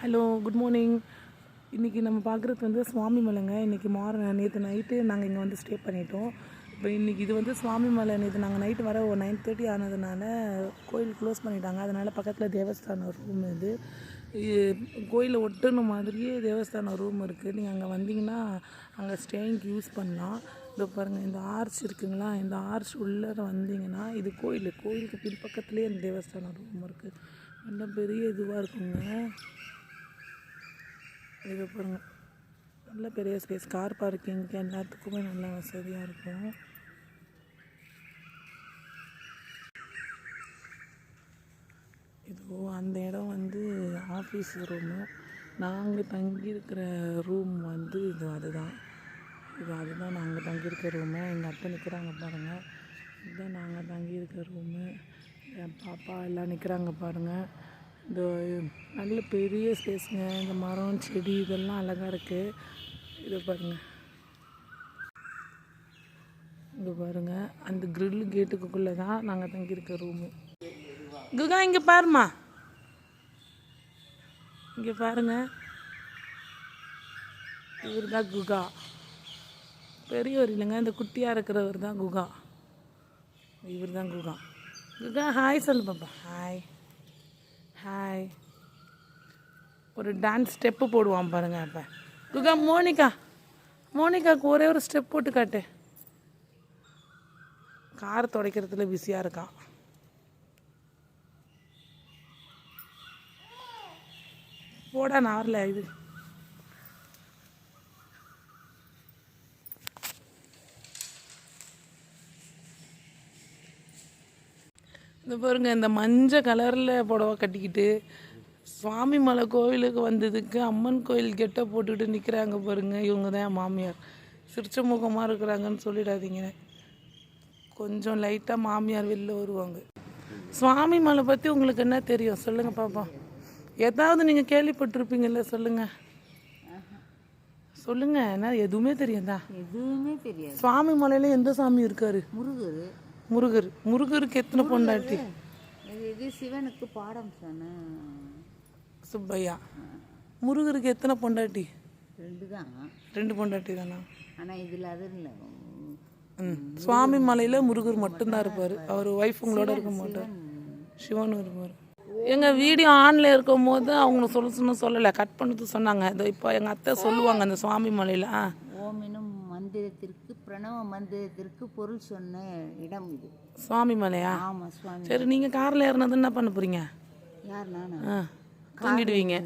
Hello good morning இன்றைக்கி நம்ம பார்க்குறது வந்து சுவாமி மலைங்க. இன்றைக்கி மார் நேற்று நைட்டு நாங்கள் இங்கே வந்து ஸ்டே பண்ணிட்டோம். இப்போ இன்றைக்கி இது வந்து சுவாமி மலை. நேற்று நாங்கள் நைட்டு வர ஒரு நைன் தேர்ட்டி ஆனதுனால கோயில் க்ளோஸ் பண்ணிட்டாங்க. அதனால் பக்கத்தில் தேவஸ்தானம் ரூம் இது. கோயிலை ஒட்டுன மாதிரியே தேவஸ்தானம் ரூம் இருக்குது நீங்கள் அங்கே வந்தீங்கன்னா அங்கே ஸ்டேயிங்க்கு யூஸ் பண்ணலாம். இதோ பாருங்கள் இந்த ஆர்ச் இருக்குங்களா? இந்த ஆர்ச் உள்ளே வந்தீங்கன்னா இது கோயில். கோயிலுக்கு பின்பக்கத்துலேயே இந்த தேவஸ்தானம் ரூம் இருக்குது நல்ல பெரிய இதுவாக இருக்குங்க. இது பாருங்கள் நல்ல பெரிய ஸ்பேஸ் கார் பார்க்கிங்க்கு எல்லாத்துக்குமே நல்ல வசதியாக இருக்கும். இதோ அந்த இடம் வந்து ஆஃபீஸ் ரூமு நாங்கள் தங்கியிருக்கிற ரூம் வந்து இது அதுதான். இது அதுதான் நாங்கள் தங்கியிருக்க ரூமு எங்கள் அத்தை நிற்கிறாங்க பாருங்கள் இதுதான் நாங்கள் தங்கியிருக்க ரூமு என் பாப்பா எல்லாம் நிற்கிறாங்க பாருங்கள் இந்த நல்ல பெரிய ஸ்பேஸுங்க இந்த மரம் செடி இதெல்லாம் அழகாக இருக்குது இதை பாருங்கள் இங்கே பாருங்கள் அந்த grill கேட்டுக்குள்ளே தான் நாங்கள் தங்கியிருக்க ரூமு குகா இங்கே பாருமா இங்கே பாருங்கள் இவர் தான் குகா. பெரியவர் இல்லைங்க இந்த குட்டியாக இருக்கிறவர் தான் குகா. இவர் தான் குகா. குகா ஹாய் சொல்லு பாப்பா. ஹாய் ஹாய் ஒரு டான்ஸ் ஸ்டெப்பு போடுவான் பாருங்க அப்போ. குகா மோனிகா. மோனிகாவுக்கு ஒரே ஒரு ஸ்டெப் போட்டு காட்டு. கார் துடைக்கிறதுல பிஸியாக இருக்கான். போடா நான் இது. இந்த பாருங்க இந்த மஞ்சள் கலரில் புடவை கட்டிக்கிட்டு சுவாமி மலை கோவிலுக்கு வந்ததுக்கு அம்மன் கோயில் கெட்ட போட்டுக்கிட்டு நிற்கிறாங்க பாருங்க. இவங்க தான் மாமியார். சிரிச்ச முகமாக இருக்கிறாங்கன்னு சொல்லிடாதீங்க. கொஞ்சம் லைட்டாக மாமியார் வெளில வருவாங்க. சுவாமி மலை பற்றி உங்களுக்கு என்ன தெரியும்? சொல்லுங்கள் பாப்போம் ஏதாவது நீங்கள் கேள்விப்பட்டிருப்பீங்கல்ல சொல்லுங்கள் சொல்லுங்க என்ன எதுவுமே தெரியாதா? எதுவுமே தெரியாது. சுவாமி மலையில எந்த சாமி இருக்காரு? முருகர். முருகர். முருகருக்கு எத்தனை பொண்டாட்டி? இது சிவனுக்கு பாடம் சொன்ன. சுப்பையா. முருகருக்கு எத்தனை பொண்டாட்டி? ரெண்டு தான் ரெண்டு பொண்டாட்டி தானா ஆனால் இதில் அது இல்லை. சுவாமி மலையில முருகர் மட்டும்தான் இருப்பார். அவர் ஒய்ஃப் உங்களோட இருக்க மாட்டார் சிவனும் இருப்பார். எங்கள் வீடியோ ஆனில் இருக்கும் போது அவங்க சொல்ல சொன்ன சொல்லலை. கட் பண்ணது சொன்னாங்க. இதோ இப்போ எங்கள் அத்தை சொல்லுவாங்க அந்த சுவாமி மலையில். மந்திரத்திற்கு பிரணவ மந்திரத்திற்கு பொருள் சொன்ன இடம் இது. சுவாமி மலையா? ஆமாம் சுவாமி சரி நீங்கள் காரில் ஏறினது என்ன பண்ண போகிறீங்க யார் நானா? தூங்கிடுவீங்க.